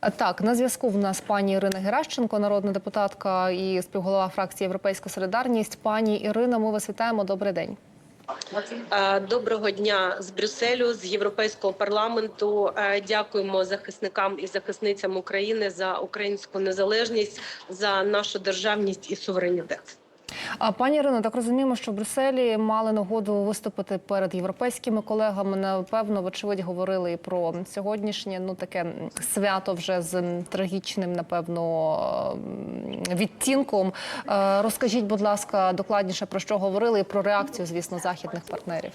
Так, на зв'язку в нас пані Ірина Геращенко, народна депутатка і співголова фракції Європейська Солідарність. Пані Ірина, ми вас вітаємо. Добрий день. Е, Доброго дня з Брюсселю, з Європейського парламенту. Е, Дякуємо захисникам і захисницям України за українську незалежність, за нашу державність і суверенітет. А пані Ірино, так розуміємо, що в Брюсселі мали нагоду виступити перед європейськими колегами. Напевно, вочевидь, говорили і про сьогоднішнє ну таке свято вже з трагічним, напевно, відтінком. Е, Розкажіть, будь ласка, докладніше про що говорили і про реакцію, звісно, західних партнерів.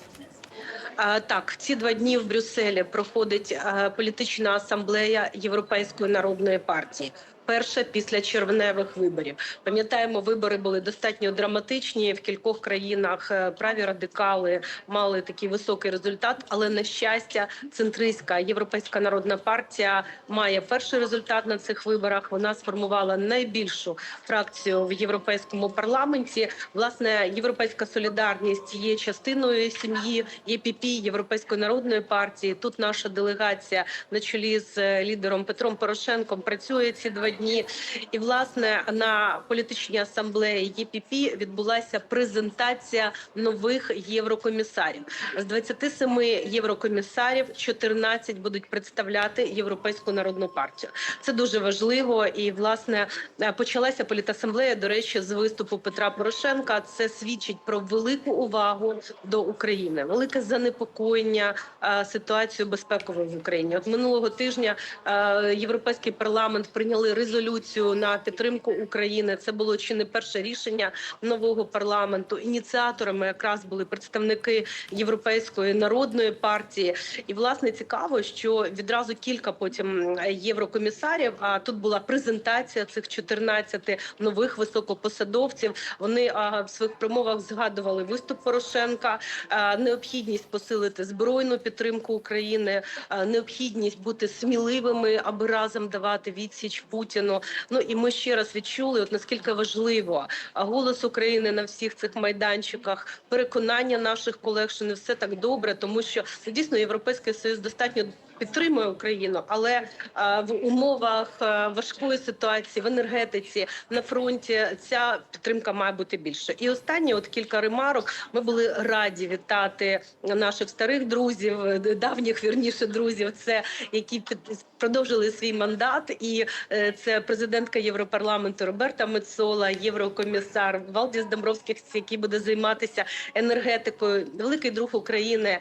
Е, Так, ці два дні в Брюсселі проходить е, політична асамблея Європейської народної партії. Перша після червневих виборів. Пам'ятаємо, вибори були достатньо драматичні. В кількох країнах е, праві радикали мали такий високий результат. Але на щастя, центристська європейська народна партія має перший результат на цих виборах. Вона сформувала найбільшу фракцію в європейському парламенті. Власне, європейська солідарність є частиною сім'ї ЄПП, Європейської народної партії. Тут наша делегація на чолі з е, лідером Петром Порошенком працює ці два дні. І власне на політичній асамблеї ЄПП відбулася презентація нових єврокомісарів. З 27 єврокомісарів 14 будуть представляти Європейську народну партію. Це дуже важливо. І власне е, почалася політасамблея. До речі, з виступу Петра Порошенка. Це свідчить про велику увагу до України, велике занепокоєння е, ситуацією безпековою в Україні. От минулого тижня е, європейський парламент прийняли резолюцію на підтримку України. Це було чи не перше рішення нового парламенту. Ініціаторами якраз були представники Європейської народної партії. І власне цікаво, що відразу кілька потім єврокомісарів. А тут була презентація цих 14 нових високопосадовців. Вони а, в своїх промовах згадували виступ Порошенка, а, необхідність посилити збройну підтримку України, а, необхідність бути сміливими, аби разом давати відсіч Путіну. Ну і ми ще раз відчули, от наскільки важливо голос України на всіх цих майданчиках, переконання наших колег, що не все так добре, тому що ну, дійсно європейський союз достатньо. Підтримує Україну, але а, в умовах а, важкої ситуації в енергетиці на фронті ця підтримка має бути більше. І останні, от кілька ремарок. Ми були раді вітати наших старих друзів, е, давніх вірніше друзів. Це які під продовжили свій мандат, і е, це президентка Європарламенту Роберта Мецола, єврокомісар Валдіс Домбровський, який буде займатися енергетикою. Великий друг України е,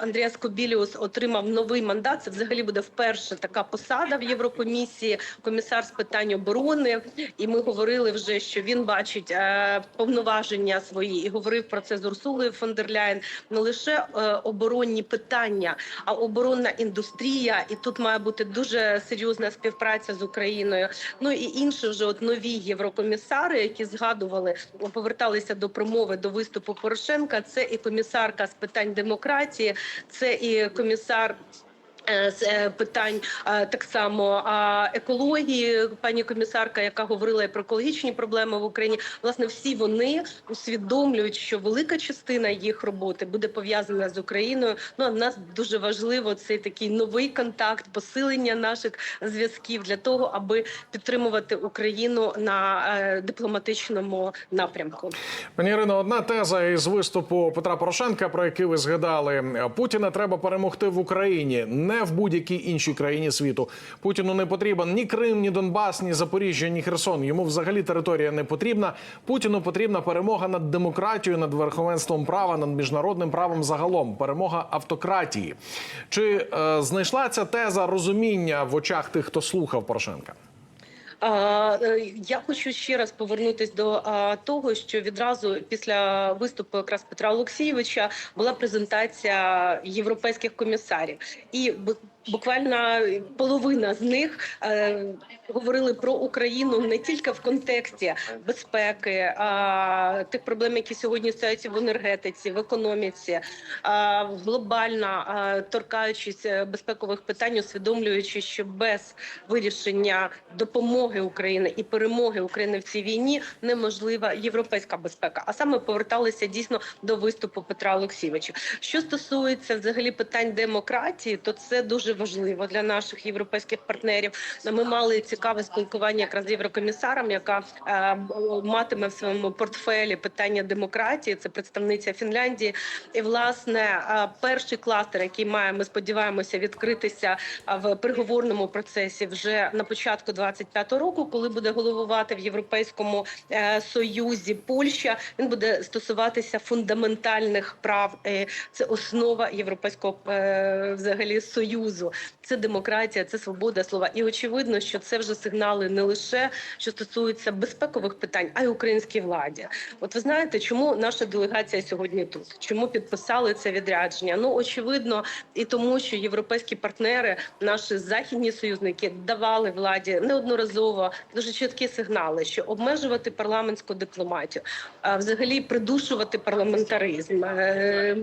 Андріас Кобіліус отримав новий мандат. Це взагалі буде вперше така посада в Єврокомісії, комісар з питань оборони. І ми говорили вже, що він бачить е, повноваження свої і говорив про це з Урсулою фон. Не лише е, оборонні питання, а оборонна індустрія. І тут має бути дуже серйозна співпраця з Україною. Ну і інші вже от нові єврокомісари, які згадували, поверталися до промови до виступу Порошенка. Це і комісарка з питань демократії, це і комісар. Е, З е, питань е, так само екології, пані комісарка, яка говорила про екологічні проблеми в Україні, власне, всі вони усвідомлюють, що велика частина їх роботи буде пов'язана з Україною. Ну а в нас дуже важливо цей такий новий контакт, посилення наших зв'язків для того, аби підтримувати Україну на дипломатичному напрямку. Пані Ірино, одна теза із виступу Петра Порошенка, про який ви згадали, Путіна треба перемогти в Україні, не в будь-якій іншій країні світу. Путіну не потрібен ні Крим, ні Донбас, ні Запоріжжя, ні Херсон. Йому взагалі територія не потрібна. Путіну потрібна перемога над демократією, над верховенством права, над міжнародним правом загалом. Перемога автократії. Чи е, знайшла ця теза розуміння в очах тих, хто слухав Порошенка? Е, Я хочу ще раз повернутись до того, що відразу після виступу якраз Петра Олексійовича була презентація європейських комісарів, і буквально половина з них е, говорили про Україну не тільки в контексті безпеки, а, тих проблем, які сьогодні стаються в енергетиці, в економіці, а, глобально а, торкаючись е, безпекових питань, усвідомлюючи, що без вирішення допомоги України і перемоги України в цій війні неможлива європейська безпека. А саме поверталися дійсно до виступу Петра Олексійовича. Що стосується взагалі питань демократії, то це дуже важливо для наших європейських партнерів. Ми мали цікаве спілкування якраз з єврокомісаром, яка е, матиме в своєму портфелі питання демократії. Це представниця Фінляндії. І власне е, перший кластер, який має, ми сподіваємося, відкритися е, в переговорному процесі вже на початку 25-го року, коли буде головувати в Європейському Союзі Польща. Він буде стосуватися фундаментальних прав. Це основа європейського взагалі союзу. Це демократія, це свобода слова. І очевидно, що це вже сигнали не лише що стосуються безпекових питань, а й українській владі. От ви знаєте, чому наша делегація сьогодні тут? Чому підписали це відрядження? Ну очевидно, і тому, що європейські партнери, наші західні союзники, давали владі неодноразово дуже чіткі сигнали, що обмежувати парламентську дипломатію, а взагалі придушувати парламентаризм, е,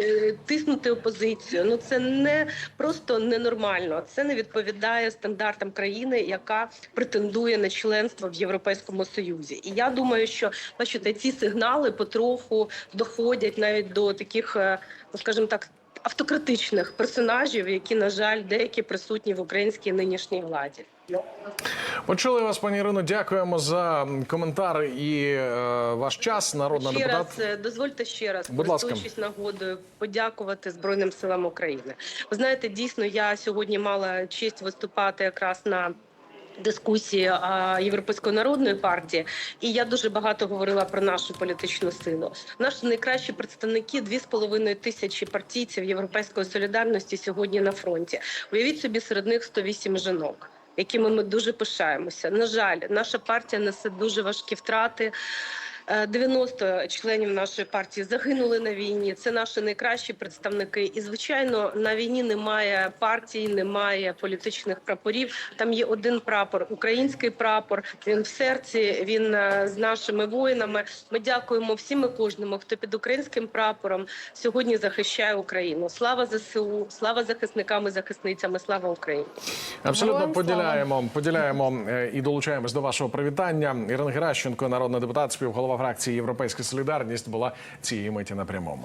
е, тиснути опозицію. Ну це не просто ненормально. Це не відповідає стандартам країни, яка претендує на членство в Європейському Союзі. І я думаю, що бачите, ці сигнали потроху доходять навіть до таких, е, ну скажімо так. Автократичних персонажів, які на жаль деякі присутні в українській нинішній владі. Почули вас, пані Ірино. Дякуємо за коментар і е, ваш час. Народна ще депутат. раз е, дозвольте ще раз, Будь ласка. нагодою, подякувати Збройним силам України. Ви знаєте, дійсно, я сьогодні мала честь виступати якраз на. Дискусії Європейської народної партії, і я дуже багато говорила про нашу політичну силу. Наші найкращі представники дві з половиною тисячі партійців європейської солідарності сьогодні на фронті. Уявіть собі, серед них 108 жінок, якими ми дуже пишаємося. На жаль, наша партія несе дуже важкі втрати. Е, 90 членів нашої партії загинули на війні. Це наші найкращі представники. І звичайно, на війні немає партій, немає політичних прапорів. Там є один прапор, український прапор. Він в серці. Він е, з нашими воїнами. Ми дякуємо всім і кожному, хто під українським прапором сьогодні захищає Україну. Слава ЗСУ, слава захисникам і захисницям, слава Україні. Абсолютно Героям слава. поділяємо, поділяємо е, і долучаємось до вашого привітання. Ірина Геращенко, народний депутат, співголова фракції Європейська Солідарність, була цієї миті на прямому.